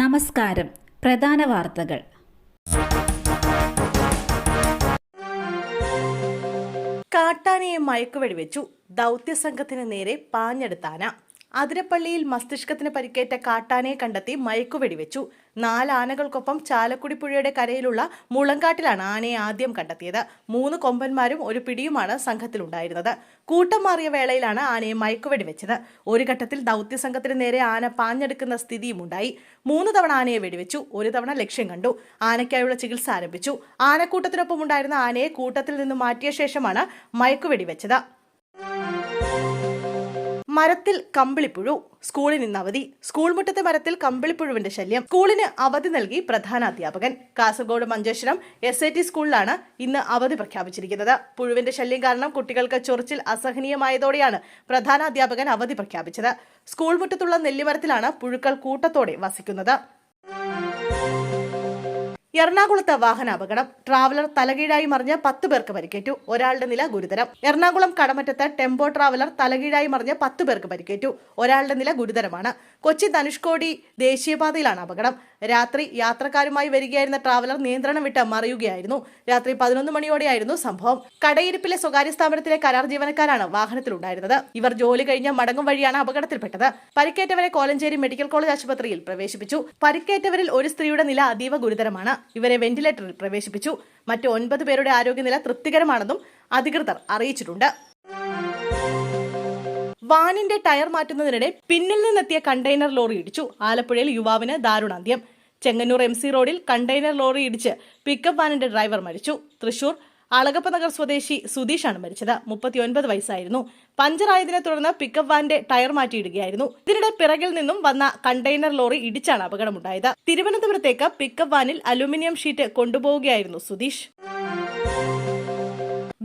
നമസ്കാരം. പ്രധാന വാർത്തകൾ. കാട്ടാനയെ മയക്കുവെടിവെച്ചു. ദൗത്യസംഘത്തിന് നേരെ പാഞ്ഞെടുത്താന അതിരപ്പള്ളിയിൽ മസ്തിഷ്കത്തിന് പരിക്കേറ്റ കാട്ടാനയെ കണ്ടെത്തി മയക്കുവെടിവെച്ചു നാല് ആനകൾക്കൊപ്പം ചാലക്കുടി പുഴയുടെ കരയിലുള്ള മുളങ്കാട്ടിലാണ് ആനയെ ആദ്യം കണ്ടെത്തിയത്. മൂന്ന് കൊമ്പന്മാരും ഒരു പിടിയുമാണ് സംഘത്തിലുണ്ടായിരുന്നത്. കൂട്ടം മാറിയ വേളയിലാണ് ആനയെ മയക്കുവെടിവെച്ചത് ഒരു ഘട്ടത്തിൽ ദൗത്യ സംഘത്തിന് നേരെ ആന പാഞ്ഞെടുക്കുന്ന സ്ഥിതിയും ഉണ്ടായി. മൂന്ന് തവണ ആനയെ വെടിവെച്ചു. ഒരു തവണ ലക്ഷ്യം കണ്ടു. ആനയ്ക്കായുള്ള ചികിത്സ ആരംഭിച്ചു. ആനക്കൂട്ടത്തിനൊപ്പം ഉണ്ടായിരുന്ന ആനയെ കൂട്ടത്തിൽ നിന്ന് മാറ്റിയ ശേഷമാണ് മയക്കുവെടിവെച്ചത് മരത്തിൽ കമ്പിളിപ്പുഴു. സ്കൂളിൽ ഇന്ന് അവധി. സ്കൂൾ മുറ്റത്തെ മരത്തിൽ കമ്പിളിപ്പുഴുവിന്റെ ശല്യം. സ്കൂളിന് അവധി നൽകി പ്രധാന അധ്യാപകൻ Kasaragod Manjeshwaram S I T സ്കൂളിലാണ് ഇന്ന് അവധി പ്രഖ്യാപിച്ചിരിക്കുന്നത്. പുഴുവിന്റെ ശല്യം കാരണം കുട്ടികൾക്ക് ചൊറിച്ചിൽ അസഹനീയമായതോടെയാണ് പ്രധാന അധ്യാപകൻ അവധി പ്രഖ്യാപിച്ചത്. സ്കൂൾ മുറ്റത്തുള്ള നെല്ലിമരത്തിലാണ് പുഴുക്കൾ കൂട്ടത്തോടെ വസിക്കുന്നത്. എറണാകുളത്ത് വാഹനാപകടം ട്രാവലർ തലകീഴായി മറിഞ്ഞ് പത്ത് പേർക്ക് പരിക്കേറ്റു. ഒരാളുടെ നില ഗുരുതരം. എറണാകുളം കടമറ്റത്ത് ടെമ്പോ ട്രാവലർ തലകീഴായി മറിഞ്ഞ് പത്ത് പേർക്ക് പരിക്കേറ്റു. ഒരാളുടെ നില ഗുരുതരമാണ്. കൊച്ചി ധനുഷ്കോടി ദേശീയപാതയിലാണ് അപകടം. രാത്രി യാത്രക്കാരുമായി വരികയായിരുന്ന ട്രാവലർ നിയന്ത്രണം വിട്ട് മറിയുകയായിരുന്നു. രാത്രി പതിനൊന്ന് മണിയോടെയായിരുന്നു സംഭവം. കടയിരിപ്പിലെ സ്വകാര്യ സ്ഥാപനത്തിലെ കരാർ ജീവനക്കാരാണ് വാഹനത്തിലുണ്ടായിരുന്നത്. ഇവർ ജോലി കഴിഞ്ഞ മടങ്ങും വഴിയാണ് അപകടത്തിൽപ്പെട്ടത്. പരിക്കേറ്റവരെ കോലഞ്ചേരി മെഡിക്കൽ കോളേജ് ആശുപത്രിയിൽ പ്രവേശിപ്പിച്ചു. പരിക്കേറ്റവരിൽ ഒരു സ്ത്രീയുടെ നില അതീവ ഗുരുതരമാണ്. ഇവരെ വെന്റിലേറ്ററിൽ പ്രവേശിപ്പിച്ചു. മറ്റ് ഒൻപത് പേരുടെ ആരോഗ്യനില തൃപ്തികരമാണെന്നും അധികൃതർ അറിയിച്ചിട്ടുണ്ട്. വാനിന്റെ ടയർ മാറ്റുന്നതിനിടെ പിന്നിൽ നിന്നെത്തിയ കണ്ടെയ്നർ ലോറി ഇടിച്ചു. ആലപ്പുഴയിൽ യുവാവിന് ദാരുണാന്ത്യം. ചെങ്ങന്നൂർ എം സി റോഡിൽ കണ്ടെയ്നർ ലോറി ഇടിച്ച് പിക്കപ്പ് വാനിന്റെ ഡ്രൈവർ മരിച്ചു. തൃശൂർ അളഗപ്പ നഗർ സ്വദേശി സുധീഷാണ് മരിച്ചത്. മുപ്പത്തിയൊൻപത് വയസ്സായിരുന്നു. പഞ്ചറായതിനെ തുടർന്ന് പിക്കപ്പ് വാന്റെ ടയർ മാറ്റിയിടുകയായിരുന്നു. ഇതിനിടെ പിറകിൽ നിന്നും വന്ന കണ്ടെയ്നർ ലോറി ഇടിച്ചാണ് അപകടമുണ്ടായത്. തിരുവനന്തപുരത്തേക്ക് പിക്കപ്പ് വാനിൽ അലുമിനിയം ഷീറ്റ് കൊണ്ടുപോവുകയായിരുന്നു സുധീഷ്.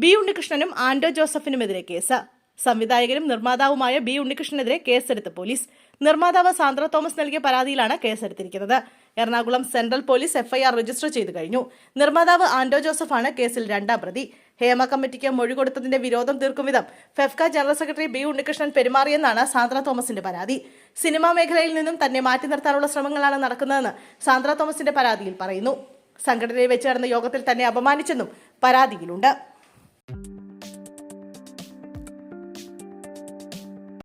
ബി ഉണ്ണികൃഷ്ണനും ആന്റോ ജോസഫിനുമെതിരെ കേസ്. സംവിധായകനും നിർമ്മാതാവുമായ ബി ഉണ്ണികൃഷ്ണനെതിരെ കേസെടുത്ത് പോലീസ്. നിർമ്മാതാവ് സാന്ദ്ര തോമസ് നൽകിയ പരാതിയിലാണ് കേസെടുത്തിരിക്കുന്നത്. Ernakulam central police FIR register ചെയ്തു കഴിഞ്ഞു. നിർമ്മാതാവ് ആന്റോ ജോസഫാണ് കേസിൽ രണ്ടാം പ്രതി. ഹേമ കമ്മിറ്റിക്ക് മൊഴി കൊടുത്തതിന്റെ വിരോധം തീർക്കും വിധം FEFKA general secretary B Unnikrishnan പെരുമാറിയെന്നാണ് Sandra തോമസിന്റെ പരാതി. സിനിമാ മേഖലയിൽ നിന്നും തന്നെ മാറ്റി നിർത്താനുള്ള ശ്രമങ്ങളാണ് നടക്കുന്നതെന്ന് സാന്ദ്ര തോമസിന്റെ പരാതിയിൽ പറയുന്നു. സംഘടനയിൽ വെച്ച് നടന്ന യോഗത്തിൽ തന്നെ അപമാനിച്ചെന്നും പരാതിയിലുണ്ട്.